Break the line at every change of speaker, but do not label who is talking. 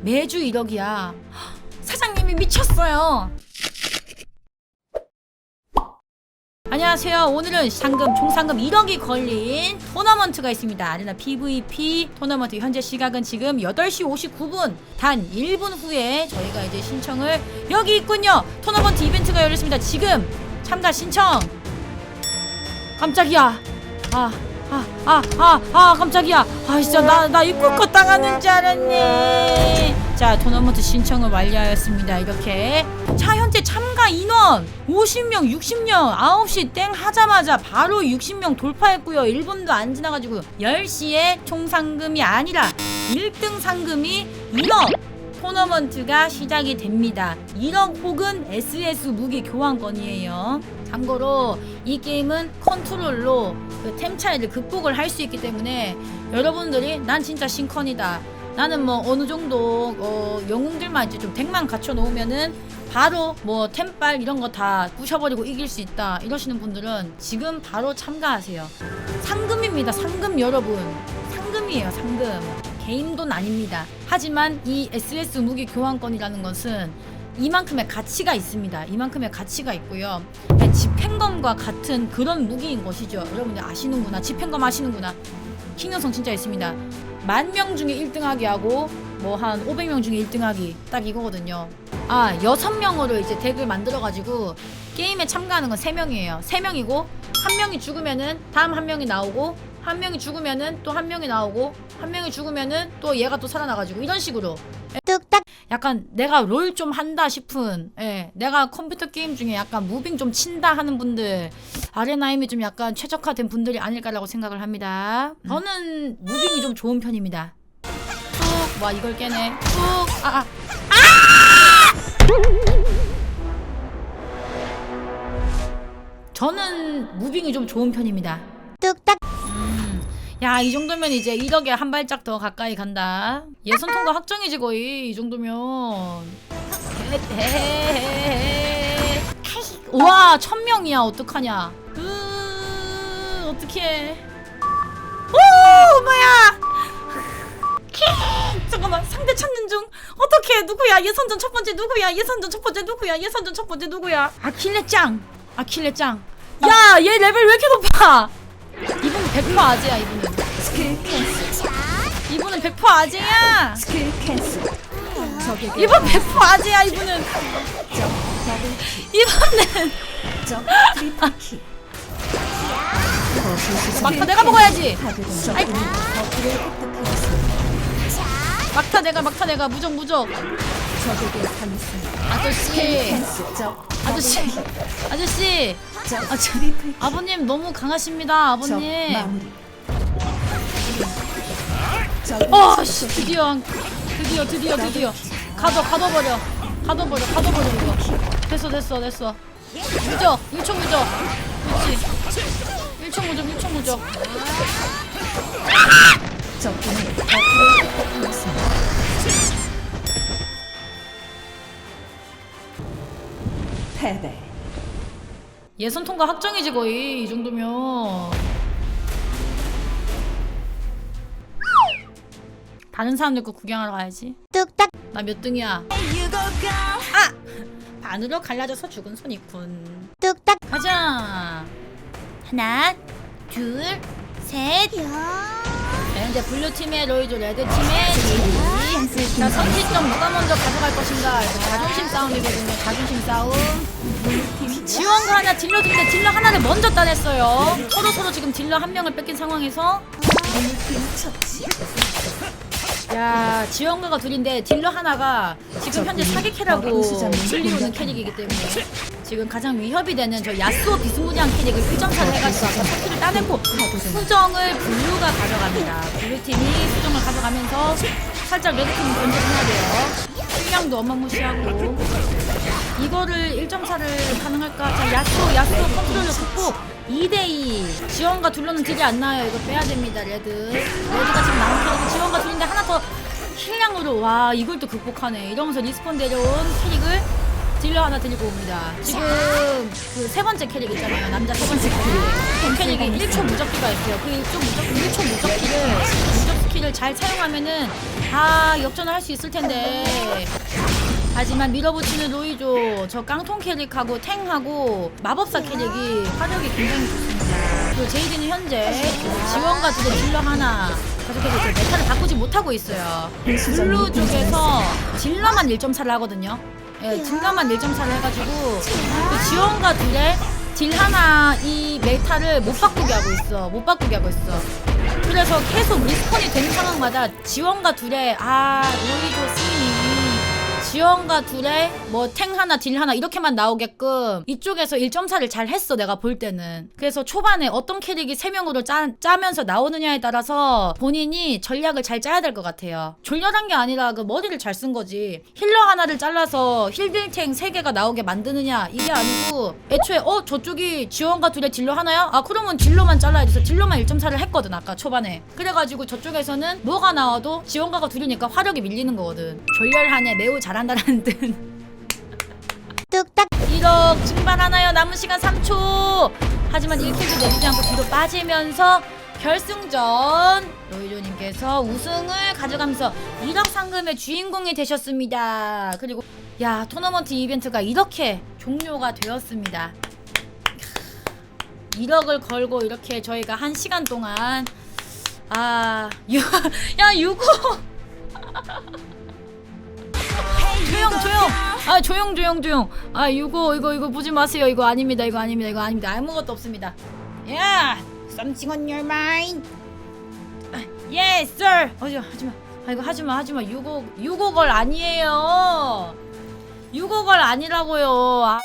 매주 1억이야. 사장님이 미쳤어요. 안녕하세요. 오늘은 상금 총 상금 1억이 걸린 토너먼트가 있습니다. 아레나 PVP 토너먼트 현재 시각은 지금 8시 59분 단 1분 후에 저희가 이제 신청을 여기 있군요. 토너먼트 이벤트가 열렸습니다. 지금 참가 신청. 깜짝이야. 아, 아, 아, 아, 아, 깜짝이야. 아, 진짜 나, 나 입국 거 당하는 줄 알았네. 자, 토너먼트 신청을 완료하였습니다. 이렇게. 자, 현재 참가 인원 50명, 60명, 9시 땡 하자마자 바로 60명 돌파했고요. 1분도 안 지나가지고 10시에 총 상금이 아니라 1등 상금이 1억. 토너먼트가 시작이 됩니다. 1억 혹은 SS 무기 교환권이에요. 참고로 이 게임은 컨트롤로 그 템 차이를 극복을 할 수 있기 때문에 여러분들이 난 진짜 신컨이다. 나는 뭐 어느 정도 어, 영웅들만 이제 좀 덱만 갖춰 놓으면은 바로 뭐 템빨 이런 거 다 부셔버리고 이길 수 있다 이러시는 분들은 지금 바로 참가하세요. 상금입니다. 상금 여러분. 상금이에요. 상금. 개인 돈 아닙니다. 하지만 이 SS 무기 교환권이라는 것은 이만큼의 가치가 있습니다. 이만큼의 가치가 있고요. 네, 집행검과 같은 그런 무기인 것이죠. 여러분들 아시는구나. 집행검 아시는구나. 기능성 진짜 있습니다. 만 명 중에 1등하기 하고 뭐 한 500명 중에 1등하기 딱 이거거든요. 아, 6명으로 이제 덱을 만들어 가지고 게임에 참가하는 건 3명이에요. 3명이고 한 명이 죽으면은 다음 한 명이 나오고 한 명이 죽으면은 또 한 명이 나오고 한 명이 죽으면은 또 얘가 또 살아나가지고 이런 식으로. 뚝딱. 약간 내가 롤 좀 한다 싶은 예. 내가 컴퓨터 게임 중에 약간 무빙 좀 친다 하는 분들 아레나임이 좀 약간 최적화된 분들이 아닐까라고 생각을 합니다. 저는 무빙이 좀 좋은 편입니다. 툭와 이걸 깨네. 툭아. 아. 저는 무빙이 좀 좋은 편입니다. 뚝딱. 음, 야, 이 정도면 이제 1억에 한 발짝 더 가까이 간다. 예선 통과 확정이지 거의 이 정도면. 와, 천 명이야. 어떡하냐? 으, 어떡해. 오, 뭐야? 킥! 잠깐만 상대 찾는 중 어떻게 누구야 예선전 첫 번째 누구야 예선전 첫 번째 누구야 예선전 첫 번째 누구야 아킬레 짱 아킬레 짱 야얘 레벨 왜 이렇게 높아 이분 100% 아재야 이분은 이분은 100% 아재야. 이분 100% 아재야 이분은. 이분은 막타 내가 먹어야지. 막타 내가 막타 내가. 무적 무적. 아저씨. 아저씨. 아저씨.
적
아, 저-
트리플 킥
아버님 너무 강하십니다
적
아버님
적
어, 씨, 드디어, 드디어, 드디어, 드디어. 가둬, 가둬버려. 가둬버려, 가둬버려, 이거. 됐어, 됐어, 됐어. 무적, 1초 무적. 그렇지. 1초 무적, 1초 무적.
패배
예선 통과 확정이지, 거의. 이 정도면. 다른 사람들 거 구경하러 가야지. 뚝딱. 나 몇 등이야? 아! 반으로 갈라져서 죽은 손이군. 뚝딱. 가자. 하나, 둘, 셋. 자, 현재 블루 팀의 로이조, 레드 팀의 리리. 자, 선취점 누가 먼저 가져갈 것인가? 이거 자존심 싸움이거든요. 자존심 싸움. 지원가 하나 딜러 중인데 딜러 하나를 먼저 따냈어요. 서로 서로 지금 딜러 한 명을 뺏긴 상황에서
처치
야 지원가가 둘인데 딜러 하나가 지금 현재 사기 캐라고 불리우는 캐릭이기 때문에 지금 가장 위협이 되는 저 야스오 비스무리한 캐릭을 수정사를 해가지고 아까 사키를 따내고 수정을 블루가 가져갑니다. 블루팀이 수정을 가져가면서 살짝 레드팀 견제해야 돼요. 실량도 어마무시하고 이거를 1.4를 가능할까? 자 야스오 야스오 컨트롤러 극복 2대2 지원과 둘러는 딜이 안 나와요. 이거 빼야 됩니다 레드. 레드가 지금 남은 캐릭이 지원과 둘인데 하나 더 킬량으로. 와 이걸 또 극복하네. 이러면서 리스폰 데려온 캐릭을 딜러 하나 데리고 옵니다. 지금 그 세 번째 캐릭 있잖아요. 남자 세 번째 캐릭. 그 캐릭이 1초 무적기가 있어요. 그 1초 무적 1초 무적기를 무적 스킬을 잘 사용하면은 다 역전을 할 수 있을 텐데 하지만 밀어붙이는 로이조 저 깡통 캐릭하고 탱하고 마법사 캐릭이 화력이 굉장히 좋습니다. 그리고 제이드는 현재 지원과 두대 딜러 하나 계속해서 그 메타를 바꾸지 못하고 있어요. 블루 쪽에서 딜러만 1.4를 하거든요. 예, 딜러만 1.4를 해가지고 그 지원과 둘의 딜 하나 이 메타를 못 바꾸게 하고 있어. 못 바꾸게 하고 있어. 그래서 계속 리스폰이 되는 상황마다 지원과 둘의 아 로이조 스님이 지원과 둘의 뭐탱 하나 딜 하나 이렇게만 나오게끔 이쪽에서 1.4를 잘 했어 내가 볼 때는. 그래서 초반에 어떤 캐릭이 3명으로 짜, 짜면서 나오느냐에 따라서 본인이 전략을 잘 짜야 될 것 같아요. 졸렬한 게 아니라 그 머리를 잘 쓴 거지. 힐러 하나를 잘라서 힐딜탱 3개가 나오게 만드느냐 이게 아니고 애초에 어 저쪽이 지원과 둘의 딜러 하나야? 아 그러면 딜러만 잘라야 돼서 딜러만 1.4를 했거든 아까 초반에. 그래가지고 저쪽에서는 뭐가 나와도 지원가가 둘이니까 화력이 밀리는 거거든. 졸렬하네 매우 잘 한다라는 뜻 뚝딱 1억 증발하나요? 남은 시간 3초. 하지만 1킬도 내주지 않고 뒤로 빠지면서 결승전 로이조님께서 우승을 가져가면서 1억 상금의 주인공이 되셨습니다. 그리고 야 토너먼트 이벤트가 이렇게 종료가 되었습니다. 1억을 걸고 이렇게 저희가 한 시간 동안 아, 유, 야, 유고. 조용, 조용. 아, 조용, 조용, 조용. 아, 이거, 이거, 이거 보지 마세요. 이거 아닙니다. 이거 아닙니다. 이거 아닙니다. 아무것도 없습니다. 야, something on your mind. 아, yes, sir. 어저 하지 마. 아, 이거 하지 마, 하지 마. 유고, 유고걸 아니에요. 유고걸 아니라고요. 아.